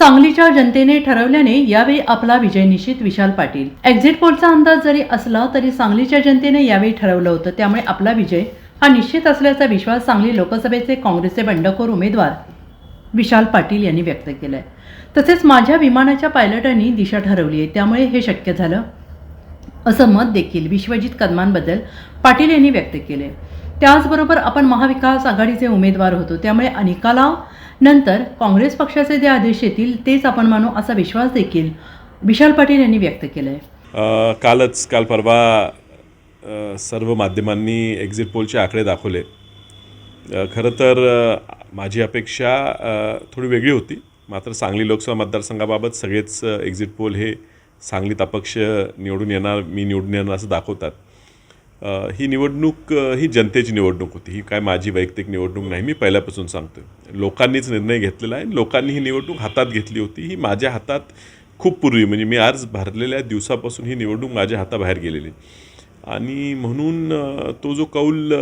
सांगलीच्या जनतेने ठरवल्याने यावेळी आपला विजय निश्चित विशाल पाटील. एक्झिट पोलचा अंदाज जरी असला तरी सांगलीच्या जनतेने यावेळी ठरवलं होतं. त्यामुळे आपला विजय हा निश्चित असल्याचा विश्वास सांगली लोकसभेचे काँग्रेसचे बंडखोर उमेदवार विशाल पाटील यांनी व्यक्त केलाय. तसेच माझ्या विमानाच्या पायलटांनी दिशा ठरवली आहे. त्यामुळे हे शक्य झालं असं मत देखील विश्वजित कदमांबद्दल पाटील यांनी व्यक्त केले त्याचबरोबर आपण महाविकास आघाडीचे उमेदवार होतो. त्यामुळे अनेकाला नंतर काँग्रेस पक्षाचे जे आदेश येतील तेच आपण मानू असा विश्वास देखील विशाल पाटील यांनी व्यक्त केला आहे कालच काल परवा सर्व माध्यमांनी एक्झिट पोलचे आकडे दाखवले. खरं तर माझी अपेक्षा थोडी वेगळी होती. मात्र सांगली लोकसभा मतदारसंघाबाबत सगळेच एक्झिट पोल हे सांगलीत अपक्ष निवडून येणार मी निवडून येणार असं दाखवतात. ही निवडणूक ही जनतेची निवडणूक होती. ही काय माझी वैयक्तिक निवडणूक नाही मी पहिल्यापासून सांगतो लोकांनीच निर्णय घेतलेला आहे. लोकांनी ही निवडणूक हातात घेतली होती. ही माझ्या हातात खूप पूर्वी म्हणजे मी आज भरलेल्या दिवसापासून ही निवडणूक माझ्या हाताबाहेर गेलेली. आणि म्हणून तो जो कौल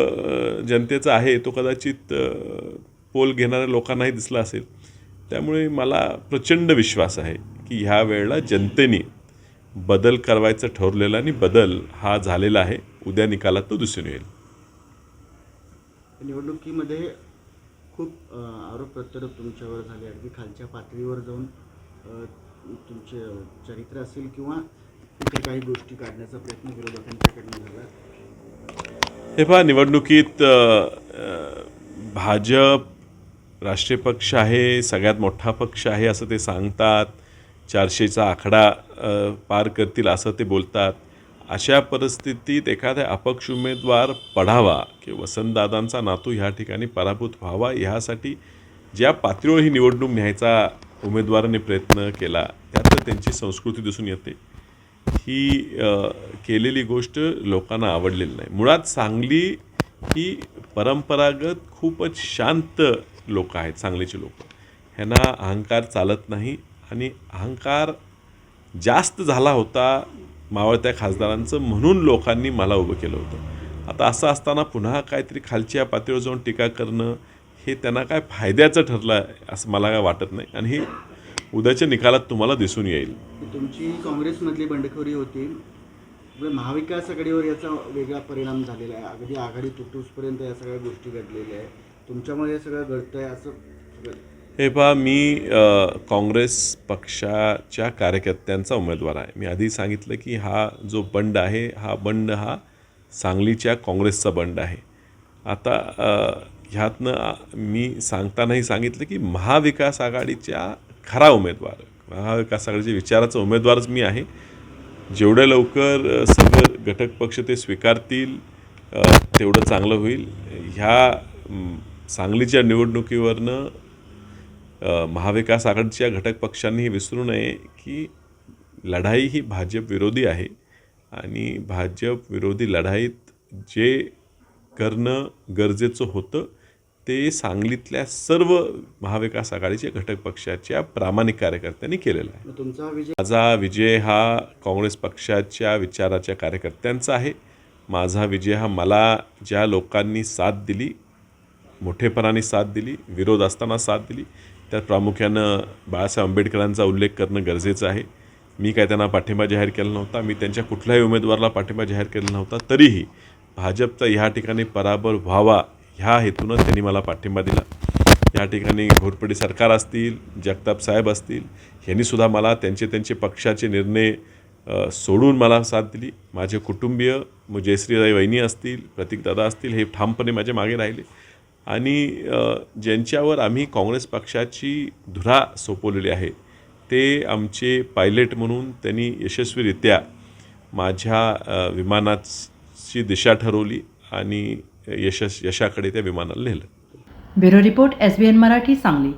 जनतेचा आहे तो कदाचित पोल घेणाऱ्या लोकांनाही दिसला असेल. त्यामुळे मला प्रचंड विश्वास आहे की ह्या वेळेला जनतेने बदल करवायचं ठरवलेलं आणि बदल हा झालेला आहे. उद्या निकालात तो दिसून येईल. निवडणुकीमध्ये खूप आरोप प्रत्यारोप तुमच्यावर झाले अगदी खालच्या पातळीवर जाऊन तुमचे चरित्र असेल किंवा इतर काही गोष्टी काढण्याचा प्रयत्न विरोधकांच्याकडनं झाला. हे पहा निवडणुकीत भाजप राष्ट्रीय पक्ष आहे सगळ्यात मोठा पक्ष आहे असं ते सांगतात. चारशेचा आकडा पार करतील असं ते बोलतात. अशा परिस्थितीत एखादा अपक्ष उमेदवार पडावा किंवा वसंतदादांचा नातू ह्या ठिकाणी पराभूत व्हावा ह्यासाठी ज्या पातळीवर ही निवडणूक न्यायचा उमेदवाराने प्रयत्न केला त्यात त्यांची संस्कृती दिसून येते. ही केलेली गोष्ट लोकांना आवडलेली नाही. मुळात सांगली ही परंपरागत खूपच शांत लोक आहेत सांगलीचे लोक. ह्यांना अहंकार चालत नाही. आणि अहंकार जास्त झाला होता मावळत्या खासदारांचं म्हणून लोकांनी मला उभं केलं होतं. आता असं असताना पुन्हा काहीतरी खालच्या पातळीवर जाऊन टीका करणं हे त्यांना काय फायद्याचं ठरलं आहे असं मला काय वाटत नाही. आणि हे उद्याच्या निकालात तुम्हाला दिसून येईल. तुमची काँग्रेसमधली बंडखोरी होती. म्हणजे महाविकास आघाडीवर याचा वेगळा परिणाम झालेला आहे. अगदी आघाडी तुटूसपर्यंत या सगळ्या गोष्टी घडलेल्या आहे तुमच्यामुळे हे सगळं घडतं आहे असं हे पहा मी काँग्रेस पक्षाच्या कार्यकर्त्यांचा उमेदवार आहे. मी आधी सांगितलं की हा जो बंड आहे हा बंड हा सांगलीच्या काँग्रेसचा बंड आहे. आता ह्यातनं मी सांगतानाही सांगितलं की महाविकास आघाडीच्या खरा उमेदवार महाविकास आघाडीच्या विचाराचा उमेदवारच मी आहे. जेवढ्या लवकर सगळं घटक पक्ष ते स्वीकारतील तेवढं चांगलं होईल. ह्या सांगलीच्या निवडणुकीवरनं महाविकास आघाडीच्या घटक पक्षांनी हे विसरू नये की लढाई ही भाजप विरोधी आहे आणि भाजप विरोधी लढाईत जे करणं गरजेचं होतं ते सांगलीतल्या सर्व महाविकास आघाडीच्या घटक पक्षाच्या प्रामाणिक कार्यकर्त्यांनी केलेलं आहे. तुमचा विजय? माझा विजय हा काँग्रेस पक्षाच्या विचाराच्या कार्यकर्त्यांचा आहे. माझा विजय हा मला ज्या लोकांनी साथ दिली मोठेपणाने साथ दिली विरोध असताना साथ दिली. त्यात प्रामुख्यानं बाळासाहेब आंबेडकरांचा उल्लेख करणं गरजेचं आहे. मी काय त्यांना पाठिंबा जाहीर केला नव्हता मी त्यांच्या कुठल्याही उमेदवाराला पाठिंबा जाहीर केला नव्हता तरीही भाजपचा ह्या ठिकाणी पराभव व्हावा ह्या हेतूनं त्यांनी मला पाठिंबा दिला. या ठिकाणी घोरपडी सरकार असतील जगताप साहेब असतील ह्यांनीसुद्धा मला त्यांचे त्यांचे पक्षाचे निर्णय सोडून मला साथ दिली. माझे कुटुंबीय मग जयश्रीराई वहिनी असतील प्रतीकदादा असतील हे ठामपणे माझ्या मागे राहिले. आणि ज्यांच्यावर आम्ही काँग्रेस पक्षाची धुरा सोपवलेली आहे ते आमचे पायलट म्हणून त्यांनी यशस्वीरित्या माझ्या विमानाची दिशा ठरवली आणि यशस यशाकडे त्या विमानाला नेलं. Bureau report S B N Marathi Sangli.